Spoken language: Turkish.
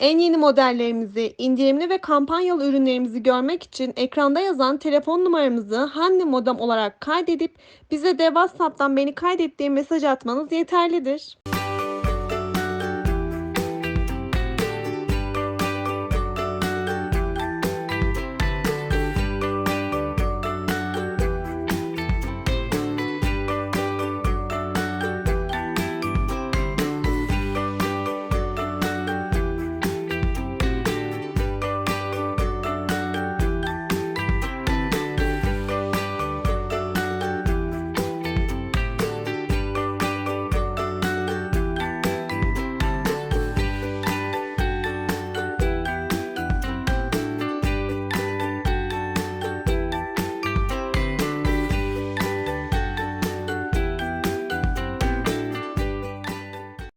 En yeni modellerimizi, indirimli ve kampanyalı ürünlerimizi görmek için ekranda yazan telefon numaramızı Hanne Modem olarak kaydedip bize de WhatsApp'tan beni kaydet diye mesaj atmanız yeterlidir.